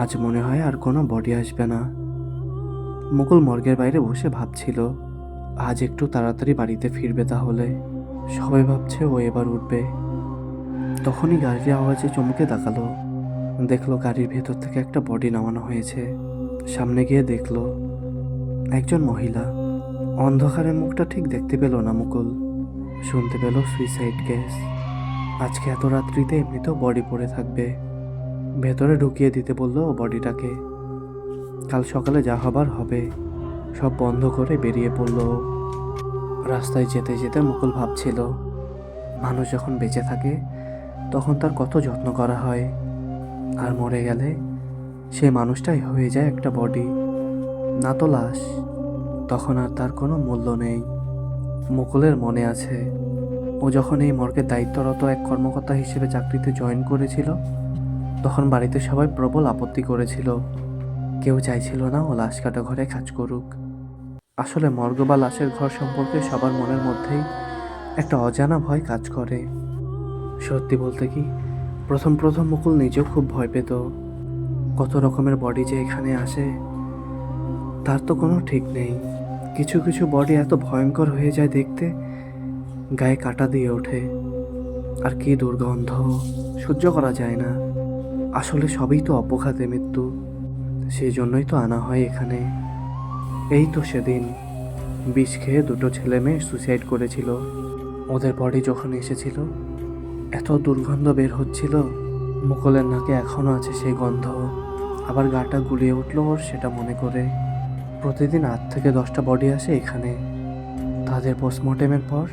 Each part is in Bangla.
আজ মনে হয় আর কোনো বডি আসবে না। মুকুল মর্গের বাইরে বসে ভাবছিল, আজ একটু তাড়াতাড়ি বাড়িতে ফিরবে তাহলে। সবাই ভাবছে ও এবার উঠবে। তখনই গাড়ির আওয়াজে চমকে তাকালো। দেখল গাড়ির ভেতর থেকে একটা বডি নামানো হয়েছে। সামনে গিয়ে দেখল, একজন মহিলা। অন্ধকারে মুখটা ঠিক দেখতে পেল না মুকুল। শুনতে পেল সুইসাইড কেস আজকে এত রাত্রিতে এমনিতেও বডি পড়ে থাকবে। ভেতরে ঢুকিয়ে দিতে বলল বডিটাকে। কাল সকালে যা হবার হবে, সব বন্ধ করে বেরিয়ে পড়ল। রাস্তায় যেতে যেতে মুকুল ভাবছিল, মানুষ যখন বেঁচে থাকে, তখন তার কত যত্ন করা হয়। আর মরে গেলে সে মানুষটাই হয়ে যায় একটা বডি। না তো লাশ, তখন আর তার কোনো মূল্য নেই। মুকুলের মনে আছে, ও যখন এই মর্গের দায়িত্বরত এক কর্মকর্তা হিসেবে চাকরিতে জয়েন করেছিল তখন বাড়িতে সবাই প্রবল আপত্তি করেছিল। কেউ চাইছিল না ও লাশ কাটা ঘরে কাজ করুক। আসলে মর্গ বা লাশের ঘর সম্পর্কে সবার মনের মধ্যেই একটা অজানা ভয় কাজ করে। সত্যি বলতে কি, প্রথম প্রথম মুকুল নিজেও খুব ভয় পেত। কত রকমের বডি যে এখানে আসে, তার তো কোনো ঠিক নেই। কিছু কিছু বডি এত ভয়ঙ্কর হয়ে যায় দেখতে, গায়ে কাটা দিয়ে ওঠে। আর কি দুর্গন্ধ, সহ্য করা যায় না। আসলে সবই তো অপঘাতে মৃত্যু। সেই জন্যই তো আনা হয় এখানে। এই তো সেদিন বিষ খেয়ে দুটো ছেলে মেয়ে সুসাইড করেছিল। ওদের বডি যখন এসেছিল, এত দুর্গন্ধ বের হচ্ছিল, মুকুলের নাকে এখনও আছে সেই গন্ধ। আবার গাটা গুলিয়ে উঠল ওর সেটা মনে করে। প্রতিদিন আট থেকে দশটা বডি আসে এখানে। তাদের পোস্টমর্টেমের পর,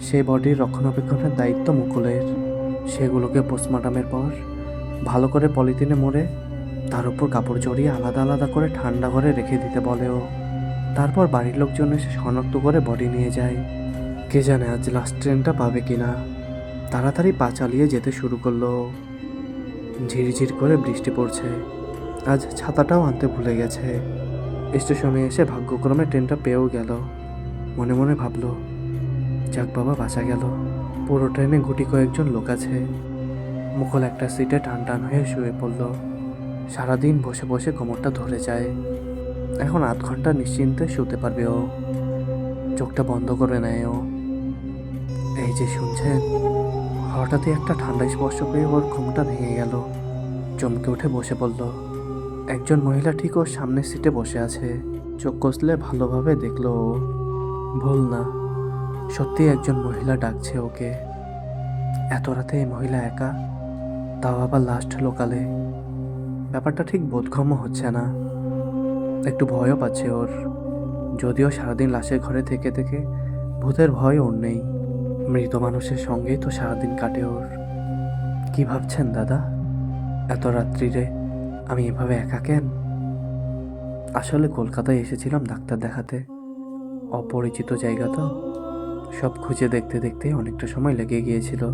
সেই বডির রক্ষণাবেক্ষণের দায়িত্ব মুকুলের। সেগুলোকে পোস্টমর্টমের পর ভালো করে পলিথিনে মুড়ে তার উপর কাপড় জড়িয়ে আলাদা আলাদা করে ঠান্ডা ঘরে রেখে দিতে বলে ও। তারপর বাড়ির লোকজন এসে শনাক্ত করে বডি নিয়ে যায়। কে জানে আজ লাস্ট ট্রেনটা পাবে কিনা। তাড়াতাড়ি পা চালিয়ে যেতে শুরু করল ঝিরঝির করে বৃষ্টি পড়ছে। আজ ছাতাটাও আনতে ভুলে গেছে। স্টেশনে এসে ভাগ্যক্রমে ট্রেনটা পেয়েও গেল। মনে মনে ভাবলো, যাক বাবা বাঁচা গেল। পুরো ট্রেনে গুটি কয়েকজন লোক আছে। মুকুল একটা সিটে টান টান হয়ে শুয়ে পড়ল। সারাদিন বসে বসে কোমরটা ধরে যায়। এখন আধ ঘণ্টা নিশ্চিন্তে শুতে পারবে ও। চোখটা বন্ধ করে নেয় ও। এই যে শুনছেন, হঠাৎই একটা ঠান্ডা স্পর্শ পেয়ে ওর ঘুমটা ভেঙে গেল। চমকে উঠে বসে পড়ল। একজন মহিলা ঠিক ওর সামনের সিটে বসে আছে। চোখ কষলে ভালোভাবে দেখল ও। ভুল না সত্যি একজন মহিলা ডাকছে ওকে। এত রাতে এই মহিলা একা? তাও আবার লাস্ট লোকালে। ব্যাপারটা ঠিক বোধগম্য হচ্ছে না। একটু ভয়ও পাচ্ছে ওর। যদিও সারাদিন লাশের ঘরে থেকে থেকে ভূতের ভয় ওর নেই। মৃত মানুষের সঙ্গেই তো সারাদিন কাটে ওর। কি ভাবছেন দাদা? এত রাত্রিরে আমি এভাবে একা কেন? আসলে কলকাতায় এসেছিলাম ডাক্তার দেখাতে। অপরিচিত জায়গা তো। সব খুঁজে দেখতে দেখতে অনেকটা সময় লেগে গিয়েছিল।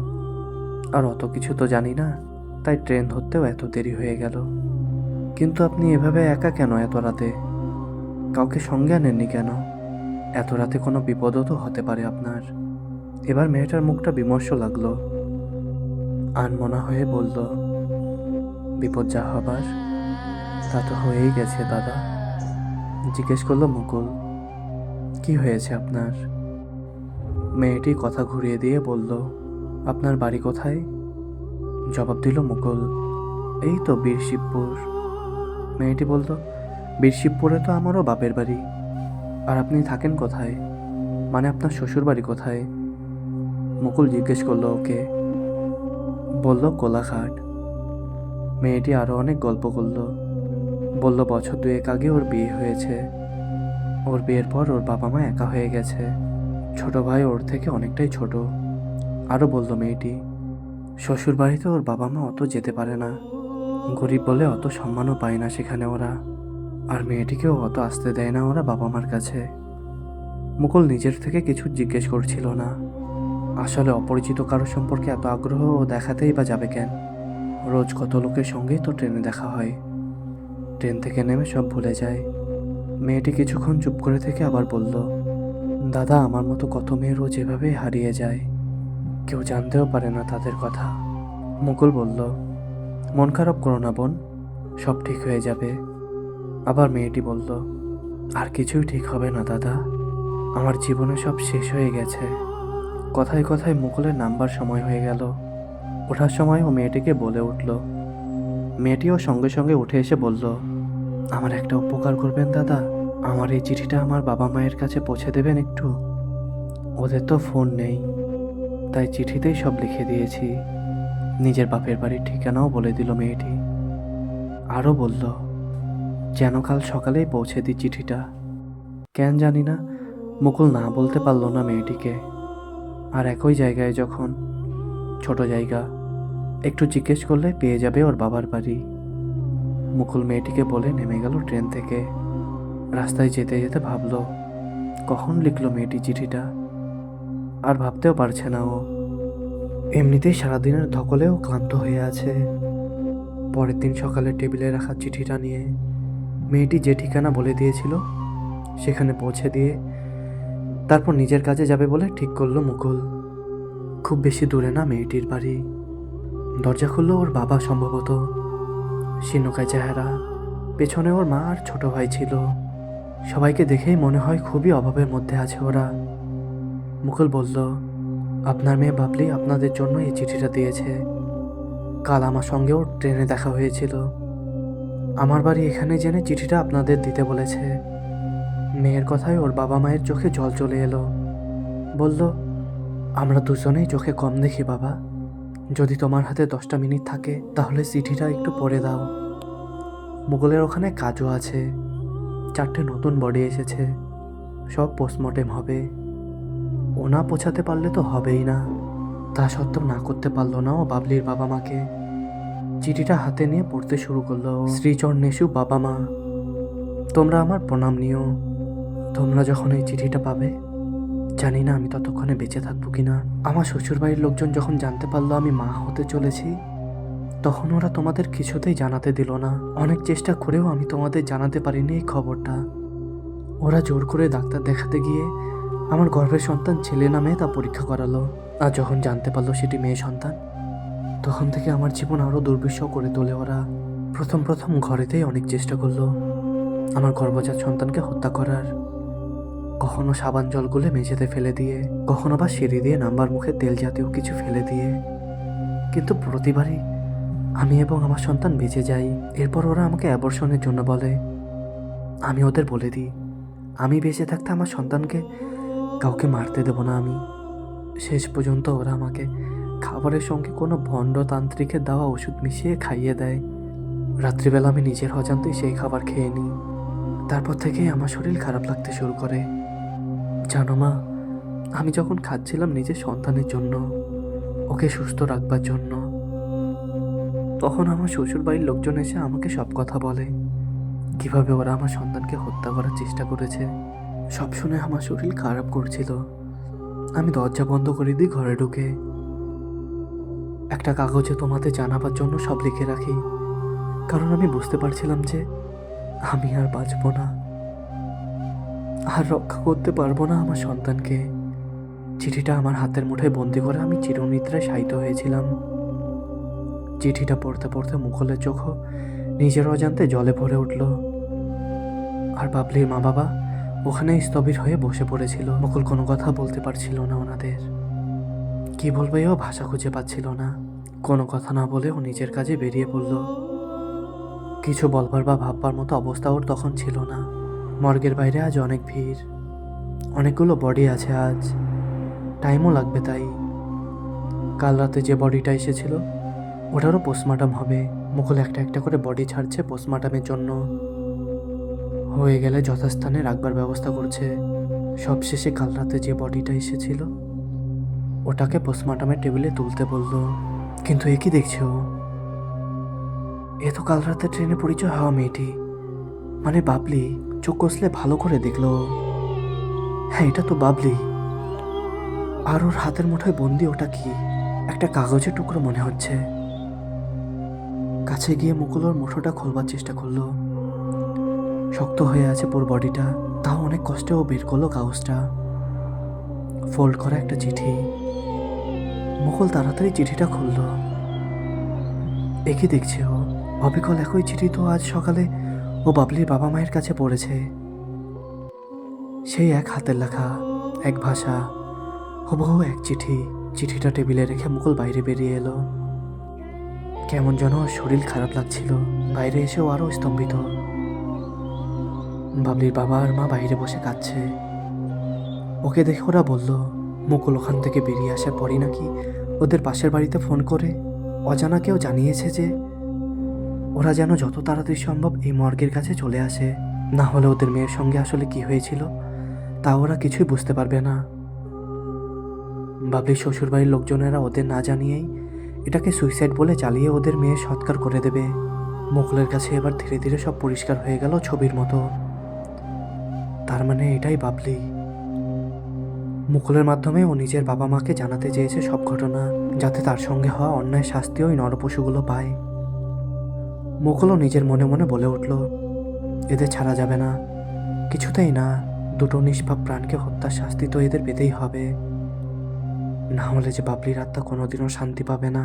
আর অত কিছু তো জানি না। তাই ট্রেন ধরতেও এত দেরি হয়ে গেল। কিন্তু আপনি এভাবে একা কেন এত রাতে? কাউকে সঙ্গে আনেননি কেন? এত রাতে কোনো বিপদও তো হতে পারে আপনার। এবার মেয়েটার মুখটা বিমর্ষ লাগল। আনমনা হয়ে বলল, বিপদ যা হবার, তা তো হয়েই গেছে দাদা। জিজ্ঞেস করল মুকুল, কি হয়েছে আপনার? মেয়েটি কথা ঘুরিয়ে দিয়ে বলল, আপনার বাড়ি কোথায়? জবাব দিল মুকুল এই তো বীরশিবপুর মেয়েটি বলতো বীরশিবপুরে তো আমারও বাপের বাড়ি। আর আপনি থাকেন কোথায়? মানে আপনার শ্বশুর বাড়ি কোথায়? মুকুল জিজ্ঞেস করল, ওকে? বলল, কোলাঘাট। মেয়েটি আরও অনেক গল্প করল। বলল, বছর দুয়েক আগে ওর বিয়ে হয়েছে। ওর বিয়ের পর ওর বাবা মা একা হয়ে গেছে। ছোট ভাই ওর থেকে অনেকটাই ছোট। আরও বলল মেয়েটি শ্বশুর বাড়িতে ওর বাবা মা অত যেতে পারে না। গরিব বলে অত সম্মানও পায় না সেখানে ওরা। আর মেয়েটিকেও অত আসতে দেয় না ওরা বাবা মার কাছে। মুকুল নিজের থেকে কিছু জিজ্ঞেস করছিল না। আসলে অপরিচিত কারও সম্পর্কে এত আগ্রহ ও দেখাতেই বা যাবে কেন? রোজ কত লোকের সঙ্গেই তো ট্রেনে দেখা হয়। ট্রেন থেকে নেমে সব ভুলে যায়। মেয়েটি কিছুক্ষণ চুপ করে থেকে আবার বলল, দাদা, আমার মতো কত মেয়ে রোজ এভাবেই হারিয়ে যায়। কেউ জানতেও পারে না তাদের কথা। মুকুল বলল, মন খারাপ করো না বোন, সব ঠিক হয়ে যাবে। আবার মেয়েটি বলল, আর কিছুই ঠিক হবে না দাদা, আমার জীবনে সব শেষ হয়ে গেছে। কথায় কথায় মুকুলের নাম্বার সময় হয়ে গেল। ওঠার সময় ও মেয়েটিকে বলে উঠল। মেয়েটিও সঙ্গে সঙ্গে উঠে এসে বলল, আমার একটা উপকার করবেন দাদা, আমার এই চিঠিটা আমার বাবা মায়ের কাছে পৌঁছে দেবেন একটু। ওদের তো ফোন নেই। তাই চিঠিতেই সব লিখে দিয়েছি। নিজের বাপের বাড়ির ঠিকানাও বলে দিল মেয়েটি। আরও বলল, যেন কাল সকালেই পৌঁছে দিই চিঠিটা। কেন জানি না, মুকুল না বলতে পারল না মেয়েটিকে। আর একই জায়গায় যখন, ছোট জায়গা, একটু জিজ্ঞেস করলে পেয়ে যাবে ওর বাবার বাড়ি। মুকুল মেয়েটিকে বলে নেমে গেল ট্রেন থেকে। রাস্তায় যেতে যেতে ভাবল, কখন লিখলো মেয়েটি চিঠিটা? আর ভাবতেও পারছে না ও। এমনিতেই সারাদিনের ধকলেও ক্লান্ত হয়ে আছে। পরের দিন সকালে টেবিলে রাখা চিঠিটা নিয়ে মেয়েটি যে ঠিকানা বলে দিয়েছিল, সেখানে পৌঁছে দিয়ে তারপর নিজের কাজে যাবে বলে ঠিক করল মুকুল। খুব বেশি দূরে না মেয়েটির বাড়ি। দরজা খুললো ওর বাবা সম্ভবত। শীর্ণকায় চেহারা, পেছনে ওর মা আর ছোট ভাই ছিল। সবাইকে দেখেই মনে হয় খুবই অভাবের মধ্যে আছে ওরা। মুকুল বলল, আপনার মেয়ে বাবলি আপনাদের জন্য এই চিঠিটা দিয়েছে। কাল আমার সঙ্গেও ট্রেনে দেখা হয়েছিল। আমার বাড়ি এখানে জেনে চিঠিটা আপনাদের দিতে বলেছে। মেয়ের কথায় ওর বাবা মায়ের চোখে জল চলে এলো। বলল, আমরা দুজনেই চোখে কম দেখি বাবা। যদি তোমার হাতে দশটা মিনিট থাকে, তাহলে চিঠিটা একটু পড়ে দাও। মুঘলের ওখানে কাজও আছে। চারটে নতুন বডি এসেছে। সব পোস্টমর্টেম হবে। ও না পৌঁছাতে পারলে তো হবেই না। তা সত্ত্বেও না করতে পারল না ও বাবলির বাবা মাকে। চিঠিটা হাতে নিয়ে পড়তে শুরু করল। শ্রীচরণেশু বাবা মা, তোমরা আমার প্রণাম নিও। তোমরা যখন এই চিঠিটা পাবে, জানি না আমি ততক্ষণে বেঁচে থাকব কিনা। আমার শ্বশুরবাড়ির লোকজন যখন জানতে পারল আমি মা হতে চলেছি, তখন ওরা তোমাদের কিছুতেই জানাতে দিল না। অনেক চেষ্টা করেও আমি তোমাদের জানাতে পারিনি এই খবরটা। ওরা জোর করে ডাক্তার দেখাতে গিয়ে আমার গর্ভের সন্তান ছেলে না মেয়ে তা পরীক্ষা করালো। আর যখন জানতে পারল সেটি মেয়ে সন্তান, তখন থেকে আমার জীবন আরও দুর্বিষহ করে তোলে ওরা। প্রথম প্রথম ঘরেতেই অনেক চেষ্টা করল আমার গর্ভজাত সন্তানকে হত্যা করার। কখনো সাবান জল গুলে মেঝেতে ফেলে দিয়ে, কখনো বা সিঁড়ি দিয়ে নাম্বার মুখে তেল জাতীয় কিছু ফেলে দিয়ে। কিন্তু প্রতিবারই আমি এবং আমার সন্তান বেঁচে যাই। এরপর ওরা আমাকে অ্যাবর্শনের জন্য বলে। আমি ওদের বলে দিই, আমি বেঁচে থাকতে আমার সন্তানকে কাউকে মারতে দেব না আমি। শেষ পর্যন্ত ওরা আমাকে খাবারের সঙ্গে কোনো ভণ্ডতান্ত্রিকের দেওয়া ওষুধ মিশিয়ে খাইয়ে দেয়। রাত্রিবেলা আমি নিজের অজান্তেই সেই খাবার খেয়ে নিই। তারপর থেকেই আমার শরীর খারাপ লাগতে শুরু করে। জানো মা, আমি যখন খাচ্ছিলাম নিজের সন্তানের জন্য, ওকে সুস্থ রাখবার জন্য, তখন আমার শ্বশুর বাড়ির লোকজন এসে আমাকে সব কথা বলে। কীভাবে ওরা আমার সন্তানকে হত্যা করার চেষ্টা করেছে? সব শুনে আমার শরীর খারাপ করছিল। আমি দরজা বন্ধ করে দিই ঘরে ঢুকে। একটা কাগজে তোমাদের জানাবার জন্য সব লিখে রাখি। কারণ আমি বুঝতে পারছিলাম যে আমি আর বাঁচব না। আর রক্ষা করতে পারব না আমার সন্তানকে। চিঠিটা আমার হাতের মুঠোয় বন্দি করে আমি চিরনিদ্রায় শায়িত হয়েছিলাম। চিঠিটা পড়তে পড়তে মুঘলের চোখও নিজের অজান্তে জলে ভরে উঠল। আর বাবলির মা বাবা ওখানে স্থবির হয়ে বসে পড়েছিল। মুকুল কোনো কথা বলতে পারছিল না ওনাদের। কি বলবে ও? ভাষা খুঁজে পাচ্ছিল না। কোনো কথা না বলে ও নিজের কাজে বেরিয়ে পড়ল। কিছু বলবার বা ভাববার মতো অবস্থা ওর তখন ছিল না। মর্গের বাইরে আজ অনেক ভিড়। অনেকগুলো বডি আছে আজ। টাইমও লাগবে তাই। কাল রাতে যে বডিটা এসেছিল, ওটারও পোস্টমার্টাম হবে। মুকুল একটা একটা করে বডি ছাড়ছে পোস্টমার্টামের জন্য। হয়ে গেলে যথাস্থানে রাখবার ব্যবস্থা করছে। সবশেষে কাল রাতে যে বডিটা এসেছিল, ওটাকে পোস্টমার্টামের টেবিলে তুলতে বলল, কিন্তু এ কি দেখছে? ও এ তো কাল রাতে ট্রেনে পরিচয় হওয়া মেয়েটি। মানে বাবলি, চোখ কষলে ভালো করে দেখল। হ্যাঁ এটা তো বাবলি। আর ওর হাতের মুঠোয় বন্দি ওটা কি? একটা কাগজের টুকরো মনে হচ্ছে। কাছে গিয়ে মুকুল ওর মুঠোটা খোলবার চেষ্টা করল। শক্ত হয়ে আছে পুরো বডিটা। তাও অনেক কষ্টে ও বের করল কাগজটা। ফোল্ড করা একটা চিঠি। মুকুল তাড়াতাড়ি চিঠিটা খুললো। একে দেখছে ও। অবিকল একই চিঠি তো আজ সকালে ও বাবলির বাবা মায়ের কাছে পড়েছে। সেই এক হাতের লেখা, এক ভাষা, হুবহু এক চিঠি। চিঠিটা টেবিলে রেখে মুকুল বাইরে বেরিয়ে এলো। কেমন যেন শরীর খারাপ লাগছিল। বাইরে এসেও আরও স্তম্ভিত। বাবলির বাবা আর মা বাইরে বসে কাঁদছে। ওকে দেখে ওরা বলল, মুকুল ওখান থেকে বেরিয়ে আসার পরই নাকি ওদের পাশের বাড়িতে ফোন করে। অজানা কেউ জানিয়েছে যে ওরা যেন যত তাড়াতাড়ি সম্ভব এই মর্গের কাছে চলে আসে। না হলে ওদের মেয়ের সঙ্গে আসলে কি হয়েছিল, তা ওরা কিছুই বুঝতে পারবে না। বাবলির শ্বশুরবাড়ির লোকজনেরা ওদের না জানিয়েই এটাকে সুইসাইড বলে চালিয়ে ওদের মেয়ে সৎকার করে দেবে। মুকুলের কাছে এবার ধীরে ধীরে সব পরিষ্কার হয়ে গেল ছবির মতো। তার মানে এটাই বাবলি। মুকুলের মাধ্যমে ও নিজের বাবা মাকে জানাতে চেয়েছে সব ঘটনা, যাতে তার সঙ্গে হওয়া অন্যায় শাস্তি ওই নরপশুগুলো পায়। মুকুলও নিজের মনে মনে বলে উঠল, এদের ছাড়া যাবে না। কিছুতেই না, দুটো নিষ্পাপ প্রাণকে হত্যার শাস্তি তো এদের পেতেই হবে। না হলে যে বাবলির আত্মা কোনোদিনও শান্তি পাবে না।